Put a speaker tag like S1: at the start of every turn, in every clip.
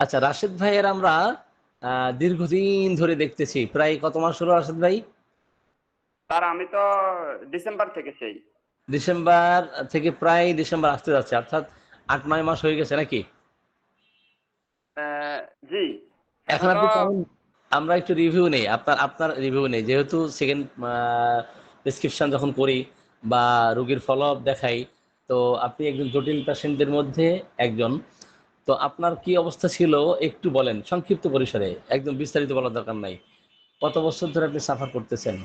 S1: আচ্ছা রাশেদ ভাইয়ের আমরা দীর্ঘদিন ধরে দেখতেছি। প্রায় কত মাস হলো রাশেদ ভাই?
S2: স্যার আমি তো ডিসেম্বর থেকে সেই।
S1: ডিসেম্বর থেকে প্রায় ডিসেম্বর আসতে যাচ্ছে অর্থাৎ আট নয় মাস হয়ে গেছে নাকি?
S2: জি।
S1: এখন আপনি আমরা একটু রিভিউ নেই আপনার আপনার রিভিউ নেই। যেহেতু সেকেন্ড প্রেসক্রিপশন যখন করি বা রোগীর ফলো আপ দেখাই তো আপনি একজন জটিল পেশেন্টদের মধ্যে একজন। তো আপনার কি অবস্থা ছিল? একটু বলেন সংক্ষিপ্ত পরিসরে একদম বিস্তারিত বলার দরকার নাই। কত বছর ধরে আপনি সাফার করতেছেন?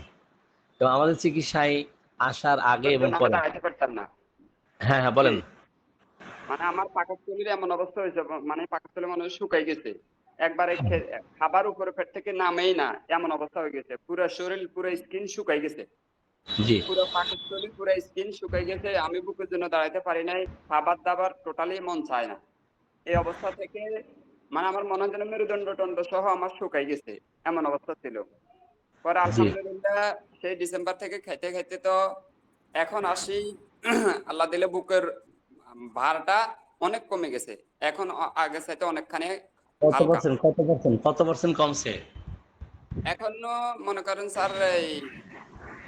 S1: এবং আমাদের চিকিৎসায় আসার আগে এবং পরে। হ্যাঁ হ্যাঁ বলেন।
S2: মানে আমার পাকস্থলীর এমন অবস্থা হয়েছে মানে পাকস্থলী মনে হয় শুকাই গেছে। একবারে খাবার উপরে পেট থেকে নামেই না এমন অবস্থা হয়ে গেছে। পুরো শরীর পুরো স্কিন শুকাই গেছে।
S1: জি।
S2: পুরো পাকস্থলী পুরো স্কিন শুকাই গেছে। আমি বুকের জন্য দাঁড়াইতে পারি নাই খাবার দাবার টোটালি মন চায় না। এই অবস্থা থেকে মানে আমার মনে হয় যেন মেরুদণ্ড টন্ড সহ আমার শুকাই গেছে এমন অবস্থা ছিল। পরে আলহামদুলিল্লাহ সেই ডিসেম্বর থেকে খাইতে খাইতে তো এখন আসি আল্লাহ দিলে বুকের ভারটা অনেক কমে গেছে। এখন আগের চাইতে অনেকখানি
S1: কত পার্সেন্ট কত পার্সেন্ট কত পার্সেন্ট কমছে?
S2: এখনও মনে করেন স্যার এই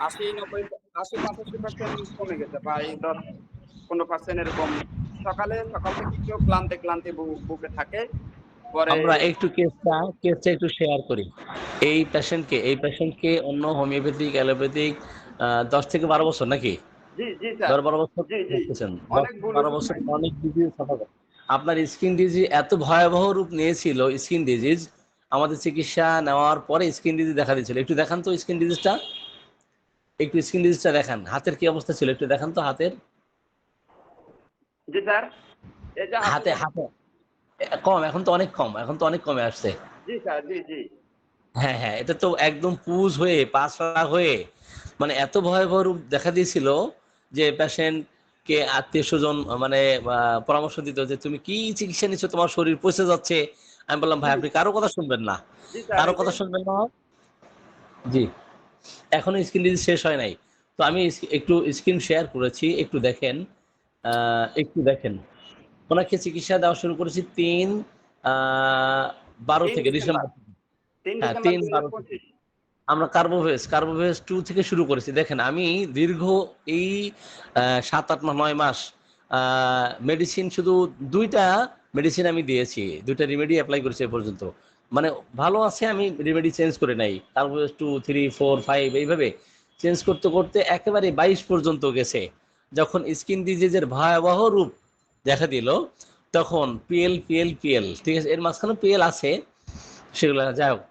S2: আশি নব্বই আশি পঁচাশি পার্সেন্ট কমে গেছে বা এই দশ পনেরো পার্সেন্ট এরকম। সকালে সকাল থেকে কেউ ক্লান্তি ক্লান্তি বুকে থাকে।
S1: আমরা একটু কেসটা কেসটা একটু শেয়ার করি। এই পেশেন্টকে এই পেশেন্টকে অন্য হোমিওপ্যাথিক অ্যালোপ্যাথিক দশ থেকে বারো বছর নাকি?
S2: জি জি স্যার
S1: দশ বারো বছর বারো বছর অনেক ডিজিজ আপনার স্কিন ডিজিজ এত ভয়াবহ রূপ নিয়েছিল স্কিন ডিজিজ আমাদের চিকিৎসা নেওয়ার পরে স্কিন ডিজিজ দেখা দিয়েছিল। একটু দেখান তো স্কিন ডিজিজটা একটু স্কিন ডিজিজটা দেখান। হাতের কি অবস্থা ছিল? একটু দেখান তো হাতের।
S2: জি স্যার
S1: হাতে হাতে কম এখন তো অনেক কম এখন তো অনেক কমে আসছে।
S2: জি স্যার জি জি।
S1: হ্যাঁ হ্যাঁ এটা তো একদম পুজ হয়ে পাঁচড়া হয়ে মানে এত ভয়াবহ রূপ দেখা দিয়েছিল যে পেশেন্ট কে আত্মীয় স্বজন মানে পরামর্শ দিত যে তুমি কি চিকিৎসা নিচ্ছ তোমার শরীর পচে যাচ্ছে। আমি বললাম ভাই আপনি কারও কথা শুনবেন না।
S2: কারও
S1: কথা শুনবেন না। জি। এখনও স্ক্রিন শেষ হয় নাই। তো আমি একটু স্ক্রিন শেয়ার করেছি একটু দেখেন। একটু দেখেন। ওনাকে চিকিৎসা দেওয়া শুরু করেছি তিন বারো থেকে
S2: ডিসেম্বর।
S1: ডিসেম্বর হ্যাঁ, তিন বারো আমরা কার্বোভেস কার্বোভেস টু থেকে শুরু করেছি। দেখেন আমি দীর্ঘ এই সাত আট মাস নয় মাস মেডিসিন শুধু দুইটা মেডিসিন আমি দিয়েছি। দুইটা রিমেডি অ্যাপ্লাই করেছি এ পর্যন্ত। মানে ভালো আছে আমি রিমেডি চেঞ্জ করে নাই। কার্বোভেস টু থ্রি ফোর ফাইভ এইভাবে চেঞ্জ করতে করতে একেবারে বাইশ পর্যন্ত গেছে। যখন স্কিন ডিজিজের ভয়াবহ রূপ দেখা দিল, তখন পিএল পিএল পিএল, ঠিক আছে, এর মাঝখানে পিএল আছে, সেগুলো যাই হোক।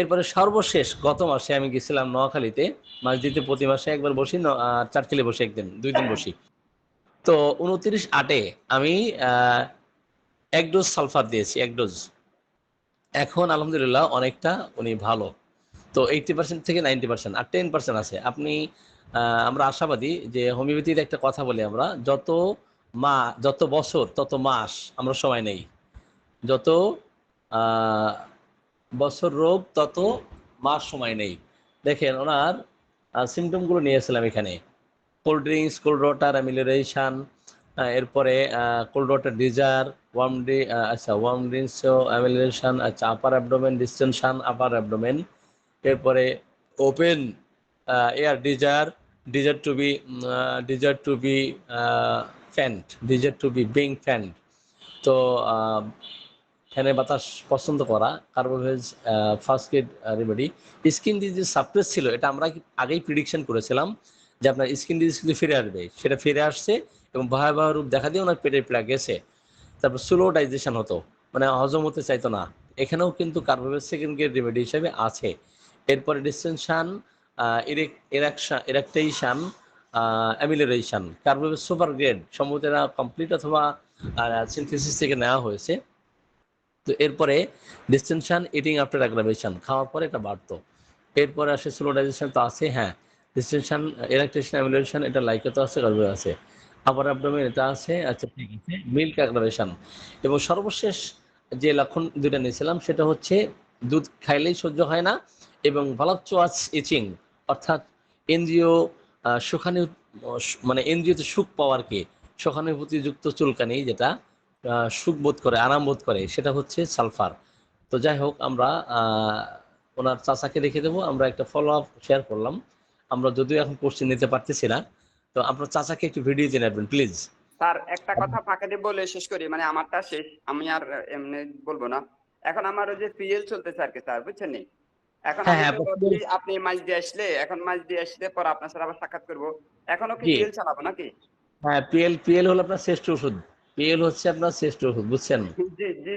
S1: এরপরে সর্বশেষ গত মাসে আমি গেছিলাম নোয়াখালীতে মসজিদে প্রতি মাসে একবার বসি চারখালি বসি একদিন, দুই দিন বসি। তো উনত্রিশ আটে আমি এক ডোজ সালফার দিয়েছি, এক ডোজ এখন আলহামদুলিল্লাহ অনেকটা উনি ভালো। তো এইটি পার্সেন্ট থেকে নাইনটি পার্সেন্ট আর টেন পার্সেন্ট আছে। আপনি আমরা আশাবাদী যে হোমিওপ্যাথির একটা কথা বলি আমরা, যত মা, যত বছর, তত মাস আমরা সময় নেই। যত বছর রোগ, তত মাস সময় নেই। দেখেন, ওনার সিমটমগুলো নিয়েছিলাম এখানে। Cold drinks cold water amelioration এরপরে কোল্ড ওয়াটার ডিজার ওয়ার্ম ডি আচ্ছা ওয়ার্ম ড্রিঙ্কস অ্যামিলারেশন আচ্ছা upper abdomen distension upper abdomen এরপরে open air desire desire to be desire to be fanned desire to be being fanned তো ফ্যানের বাতাস পছন্দ করা Carbo veg first aid remedy skin disease suppress ছিল, এটা আমরা আগেই প্রিডিকশন করেছিলাম যে আপনার স্কিন ডিজিজ কিন্তু ফিরে আসবে। সেটা ফিরে আসছে এবং ভয়াবহ রূপ দেখা দিয়ে ওনার পেটের পীড়া গেছে। তারপর স্লো ডাইজেশন হতো। মানে হজম হতে চাইতো না। এখানেও কিন্তু কার্বোভেজ সেকেন্ড গ্রেড রেমেডি হিসেবে আছে। এরপরে distension eruction eructation amelioration carbo veg super grade, সম্ভবত এরা কমপ্লিট অথবা সিনথেসিস থেকে নেওয়া হয়েছে। তো এরপরে ডিস্টেনশন ইটিং আফটার অ্যাগ্রাভেশন খাওয়ার পরে এটা বাড়তো। এরপরে আসে স্লোডাইজেশন তো আছে হ্যাঁ। ডিস্টেনশন ইলেকট্রেশন অ্যামিলেশন এটা লাইকে তো আছে গর্বে আছে। আবার অ্যাবডোমেন এটা আছে আচ্ছা ঠিক আছে মিল্ক অ্যাগ্রাভেশন এবং সর্বশেষ যে লক্ষণ দুটা নিয়েছিলাম, সেটা হচ্ছে, দুধ খাইলেই সহ্য হয় না এবং ভালাপচোয়াচ ইচিং, অর্থাৎ এনজিও সুখানি মানে এনজিওতে সুখ পাওয়ার কি? সহানুভূতিযুক্ত চুলকানি যেটা সুখ বোধ করে, আরাম বোধ করে, সেটা হচ্ছে সালফার। তো যাই হোক, আমরা ওনার চাচাকে রেখে দেবো, আমরা একটা ফলো আপ শেয়ার করলাম। আমরা যদিও এখন কোশ্চেন নিতে পারতেছি না, তো আপনার চাচাকে একটু ভিডিও দিয়ে নেবেন প্লিজ
S2: স্যার, একটা কথা ফাঁকে দিয়ে বলে শেষ করি মানে আমারটা শেষ, আমি আর এমনি বলব না। এখন আমার ওই যে পিএল চলতেছে আর কি, স্যার, বুঝছেন? এখন
S1: হ্যাঁ, হ্যাঁ,
S2: আপনি মাছ দিয়ে আসলে এখন মাছ দিয়ে আসলে পর আপনার সাথে আবার সাক্ষাৎ করব। এখনও কি। পিএল চালাবো নাকি?
S1: হ্যাঁ পিএল পিএল হলো আপনার শ্রেষ্ঠ ওষুধ। পিএল হচ্ছে আপনার শ্রেষ্ঠ ওষুধ বুঝছেন?
S2: জি জি